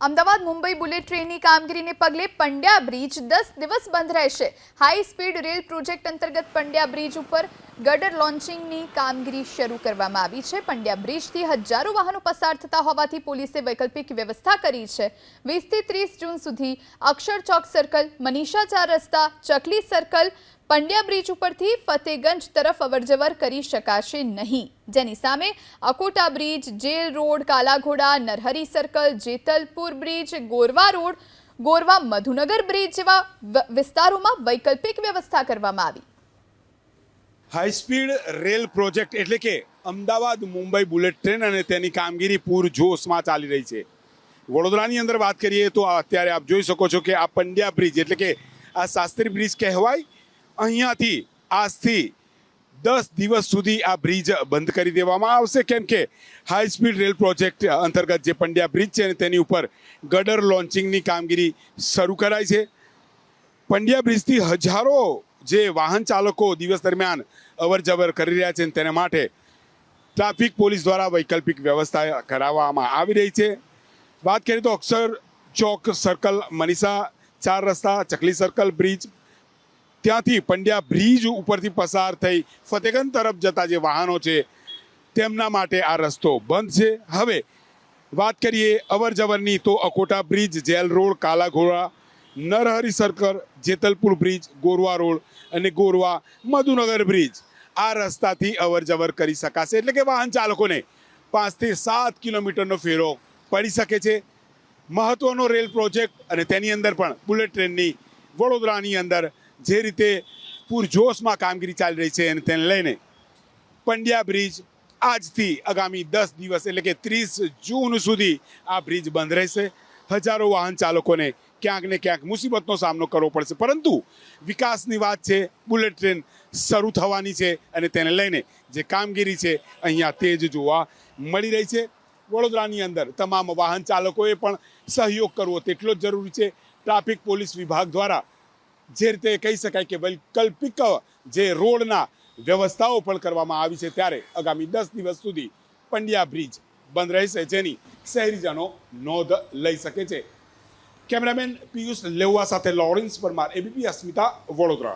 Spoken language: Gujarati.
અમદાવાદ મુંબઈ બુલેટ ટ્રેનની કામગીરીને પગલે પંડ્યા બ્રિજ દસ દિવસ બંધ રહેશે. હાઈ સ્પીડ રેલ પ્રોજેક્ટ અંતર્ગત પંડ્યા બ્રિજ ઉપર ગટર લોન્ચિંગની કામગીરી શરૂ કરવામાં આવી છે. પંડ્યા બ્રિજથી હજારો વાહનો પસાર થતા હોવાથી પોલીસે વૈકલ્પિક વ્યવસ્થા કરી છે. વીસથી ત્રીસ જૂન સુધી અક્ષર ચોક સર્કલ, મનીષા ચાર રસ્તા, ચકલી સર્કલ, પંડ્યા બ્રિજ ઉપરથી ફતેગંજ તરફ અવરજવર કરી શકાશે નહીં. જેની સામે Akota bridge, jail road, Kalaghoda, Narhari circle, Jetalpur bridge, Gorwa road, Gorwa Madhunagar bridge જેવા વિસ્તારોમાં વૈકલ્પિક વ્યવસ્થા કરવામાં આવી. હાઈસ્પીડ રેલ પ્રોજેક્ટ એટલે કે અમદાવાદ મુંબઈ બુલેટ ટ્રેન અને તેની કામગીરી પૂરજોશમાં ચાલી રહી છે. વડોદરાની અંદર વાત કરીએ તો અત્યારે આપ જોઈ શકો છો કે આ પંડ્યા બ્રિજ એટલે કે આ શાસ્ત્રી બ્રિજ કહેવાય. અહીંયાથી આજથી દસ દિવસ સુધી આ બ્રિજ બંધ કરી દેવામાં આવશે. કેમ કે હાઈ સ્પીડ રેલ પ્રોજેક્ટ અંતર્ગત જે પંડ્યા બ્રિજ છે તેની ઉપર ગડર લોન્ચિંગની કામગીરી શરૂ કરાઈ છે. પંડ્યા બ્રિજથી હજારો જે વાહન ચાલકો દિવસ દરમિયાન અવર જવર કરી રહ્યા છે તેના માટે ટ્રાફિક પોલીસ દ્વારા વૈકલ્પિક વ્યવસ્થા કરાવવામાં આવી રહી છે. વાત કરીએ તો અક્ષર ચોક સર્કલ, મનીષા ચાર રસ્તા, ચકલી સર્કલ, બ્રિજ. ત્યાંથી પંડ્યા બ્રિજ ઉપરથી પસાર થઈ ફતેગંજ તરફ જતા જે વાહનો છે, તેમના માટે આ રસ્તો બંધ છે. હવે વાત કરીએ અવર જવરની તો Akota bridge, jail road, Kalaghoda Narhari circle Jetalpur bridge, Gorwa road અને ગોરવા મધુનગર બ્રિજ આ રસ્તાથી અવર જવર કરી શકાશે. એટલે કે વાહન ચાલકોને પાંચથી સાત કિલોમીટરનો ફેરો પડી શકે છે. મહત્વનો રેલ પ્રોજેક્ટ અને તેની અંદર પણ બુલેટ ટ્રેનની વડોદરાની અંદર જે રીતે પૂરજોશમાં કામગીરી ચાલી રહી છે અને તેને લઈને પંડ્યા બ્રિજ આજથી આગામી દસ દિવસ એટલે કે ત્રીસ જૂન સુધી આ બ્રિજ બંધ રહેશે. હજારો વાહન ચાલકોને ક્યાંક ને ક્યાંક મુસીબતનો સામનો કરવો પડશે. પરંતુ વિકાસની વાત છે, બુલેટ ટ્રેન શરૂ થવાની છે અને તેને લઈને જે કામગીરી છે, અહીંયા તેજ જોવા મળી રહી છે. વડોદરાની અંદર તમામ વાહન ચાલકોએ પણ સહયોગ કરવો તેટલો જ જરૂરી છે. ટ્રાફિક પોલીસ વિભાગ દ્વારા જે રીતે કહી શકાય કે વૈકલ્પિક જે રોડના વ્યવસ્થાઓ પણ કરવામાં આવી છે, ત્યારે આગામી દસ દિવસ સુધી પંડ્યા બ્રિજ બંધ રહેશે, જેની શહેરીજનો નોંધ લઈ શકે છે. કેમેરામેન પિયુષ લેવા સાથે લોરેન્સ પરમાર એબીપી અસ્મિતા વડોદરા.